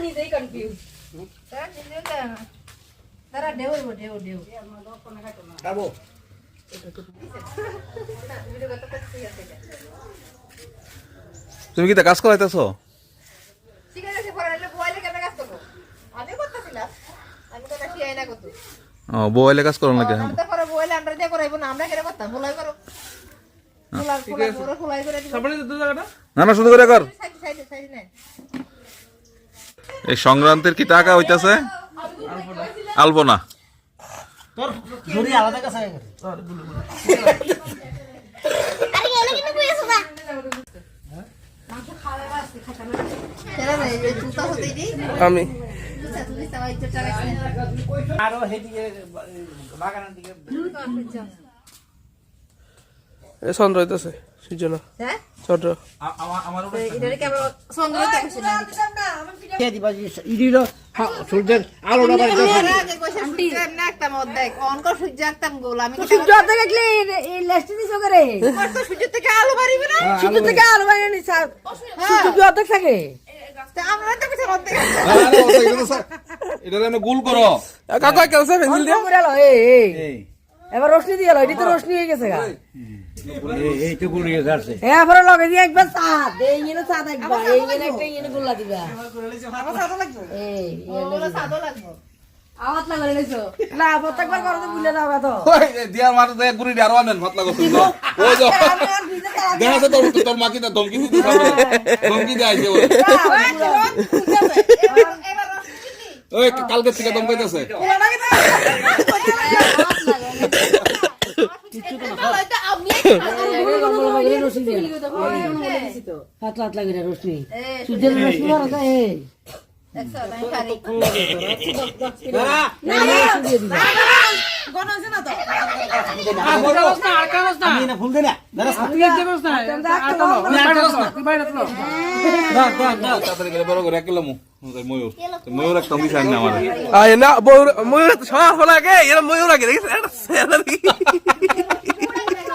নিজেই কনফিউজ তারা ঢেউ ঢেউ, ঢেউ। খাব। তুমি কি তা কাজ করাইতেছো হলে বইলে কাজ। ও করো নাকি না শুধু করে কর এই সংক্রান্তির কি টাকা হইতাছে আলপনা তোর ঝুড়ি আলাদা কাছে গেছে ছেড়ে দে, এই তুতা হতে দিই। আমি। আরও সেদিকে বাগানের দিকে এ চন্দ্র হইতেছে সূর্য না হ্যাঁ? চন্দ্র চন্দ্র না? সূর্যের আলোটা থেকে করো কাকা কেলছে পেন্সিল দিয়া। এবার রোশনি দিয়ে এটি তো রোশনি হয়ে গেছে গা এই তো গুড়িয়ে যাচ্ছে হ্যাঁ পরে লগে দিয়ে একবার চাঁদ এই ইনে চাঁদ একবার এই ইনে একটা ইনে গোল্লা দিবা এই ওগুলো সাদও লাগবো। আওয়াজ লাগালে নিছো না প্রত্যেকবার করতে ভুলে যাও তো দিয়ার মার দে গুড়ি দিয়ে আরও আনেন ভাত লাগো ওই যাও দেখা যাচ্ছে তোর তোর মাকে ধমকি ধমকি দিয়ে আইছে ওই এবার- এবার রসুন দিবি? ওই কালকে থেকে ধমকাইতেছে না দাদা তাড়াতাড়ি করে বড় করে এক কিলো ময়ূর ময়ূর একটা বউর ময়ূর সব লাগে এরা ময়ূর লাগে দেখিস এটা স্যালার কি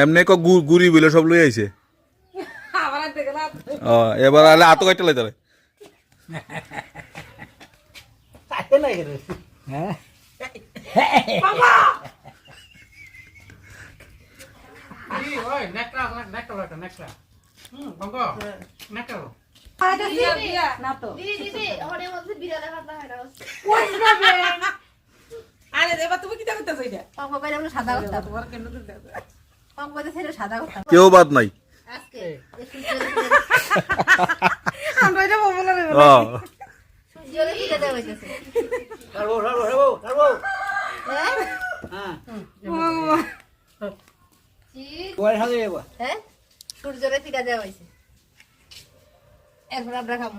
এমনি ক গুড়ি বলে সব লই আইছে। এবার আলে আতো কাটতে না গেছে হ্যাঁ না তো দিদি, দিদি, হরির মধ্যে বিড়ালের পাতলা হয় না। আরে এবার তুমি কি করতেছ এটা পঙ্ক পাইলে আমরা সাদা করতাম। পঙ্ক পাইতে ছেড়ে সাদা করতাম। কেউ বাদ নাই। এই। আমরা এটা বলব না রে ও সূর্যের ফিরে দেওয়া হইতেছে। কারবো কারবো কারবো কারবো হ্যাঁ? হ্যাঁ ঠিক, বয় হাতে যাব। হ্যাঁ? সূর্যের ফিরে দেওয়া হইছে। এখন আমরা খাব।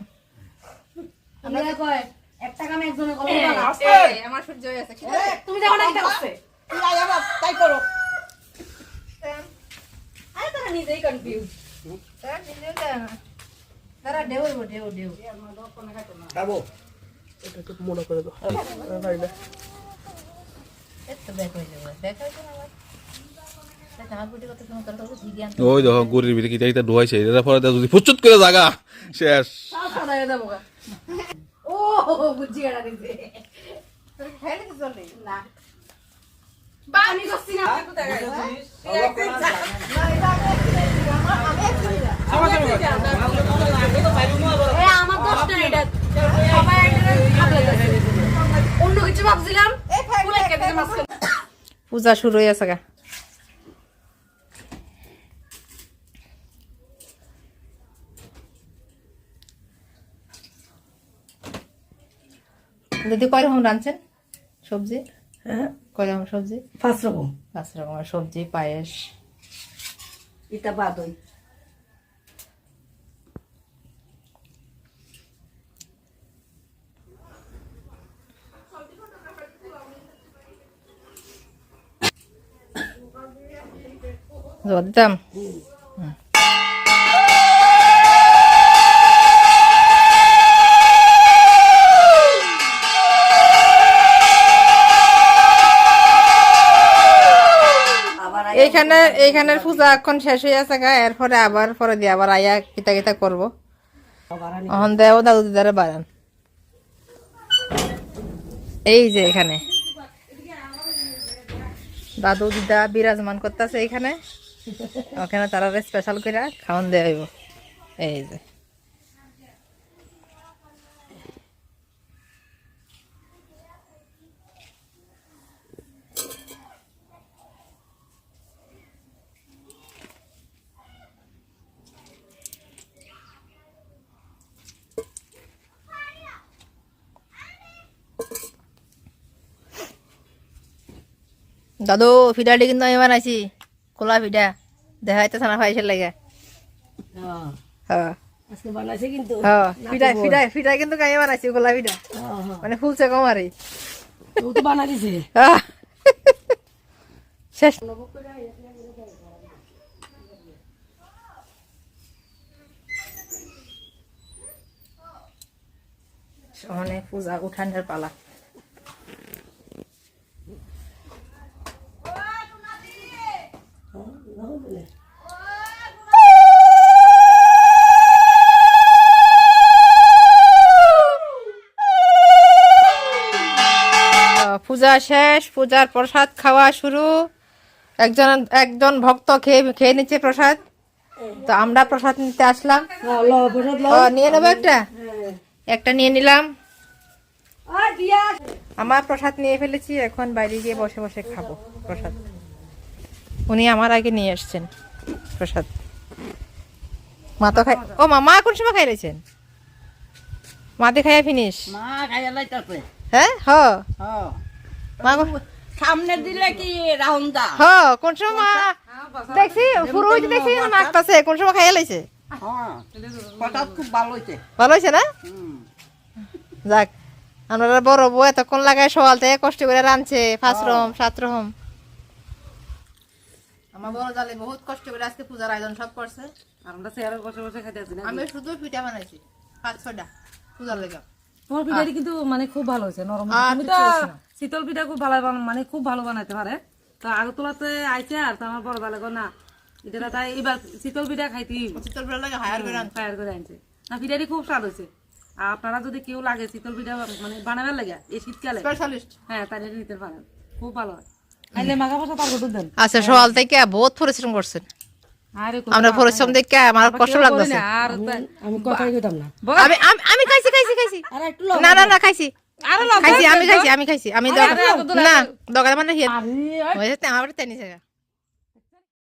আমরা কয় একটা কাম একজনে করো এই, আমার সূর্য হয়ে আছে, ঠিক আছে? তুমি দেখো না এটা তাই করো। আরে তারা নিজেই কনফিউজ তারা নিজেও তারা ঢেউ ঢেউ, ঢেউ। খাব। এটা একটু মনে করে দাও। না হয়ে যাবে, হয়ে যাবে আবার। দেখ, আমার গুটি কত সুন্দর করে করছে, ভিডিও আনতে ওই দেখো গুড়ির ভিতরে ডুয়াইছে এটা পরে যদি ফুচুত করে জাগা, শেষ। ও গেছে অন্য কিছু ভাবছিলাম পূজা শুরু হয়ে গেছে দিদি কয় রকম রাঁধছেন? সবজি? হ্যাঁ। কয় রকম সবজি? পাঁচ রকম পাঁচ রকমের সবজি পায়েস? এটা বাদ ওই দিতাম? আবার এইখানে পূজা এখন শেষ হয়ে আছে গা, এরপরে আবার, পরে দিয়ে আবার আয়া কিতা কিতা করব। এখন দেও দাদু দিদারে বাড়ান এই যে এখানে। দাদু দিদা বিরাজমান করতেছে এখানে। ওখানে তারা স্পেশাল করে খাওয়ান দেওয়া হইব। এই যে। দাদু ফিডাটি কিন্তু আমি বানাইছি খোলা ফিডা দেখা যাইতেছে না পাইছে লাগে কিন্তু। ফিডা ফিডা ফিডা কিন্তু আমি বানাইছি খোলা ফিডা। মানে ফুলছে! শেষ। সহনে পূজা উঠানের পালা। পূজা শেষ পূজার প্রসাদ খাওয়া শুরু। একজন একজন ভক্ত খেয়ে খেয়ে নিচ্ছে প্রসাদ। তো আমরা প্রসাদ নিতে আসলাম। নিয়ে নেব একটা? একটা নিয়ে নিলাম। আমার প্রসাদ নিয়ে ফেলেছি এখন বাইরে গিয়ে বসে বসে খাব প্রসাদ। উনি আমার আগে নিয়ে এসছেন প্রসাদ। মা তো খাই ও মা মা কোন সময় খাই রয়েছেন? মাতে খাইয়া ফিনিশ মা খাইয়া লাইতাছে। হ্যাঁ হ। হ্যাঁ কোন- সামনে দিলে কি রাউন্ড দা কোন সময়? দেখছি শুরু হয়েছে দেখছি নাকটাছে কোন সময় খাইয়া লাইছে? হ্যাঁ খুব ভালো হয়েছে ভালো হয়েছে না? যাক আমরা বড় বউ এতক্ষণ লাগায় সকাল থেকে কষ্ট করে রাঁধছে পাঁচ রকম সাত রকম আমার বড় জালে বহুত কষ্ট করে আজকে পূজার আয়োজন সব করছে। আমরা চেয়ারে বসে বসে খাইতে আমি শুধু পিঠা বানাইছি পাঁচ ছটা পূজার লেগে। তোমার পিঠাটি কিন্তু মানে খুব ভালো হয়েছে নরম তুমি তো শীতল পিঠা খুব ভালো মানে খুব ভালো বানাইতে পারে। তো আগরতলাতে আইছে আর তো আমার বড় ভালো না এটা তাই এবার শীতল পিঠা খাইতে শীতল পিঠা লাগে হায়ার করে আনছে। করে আনছে। না পিঠাটি খুব স্বাদ হয়েছে। আর আপনারা যদি কেউ লাগে শীতল পিঠা মানে বানাবার লাগে এই শীতকালে। স্পেশালিস্ট হ্যাঁ তাহলে নিতে পারেন। খুব ভালো হয়। আচ্ছা সকাল থেকে বহুত পরিশ্রম করছেন। আমরা পরিশ্রম দেখে আমার কষ্ট লাগতেছে আমি কথাই কইতাম না। আমি আমি- আমি খাইছি খাইছি খাইছি। না না না খাইছি। খাইছি আমি খাইছি আমি খাইছি আমি দোকান- না দোকানে মানে হিয়ে- আমার টেনিস জায়গা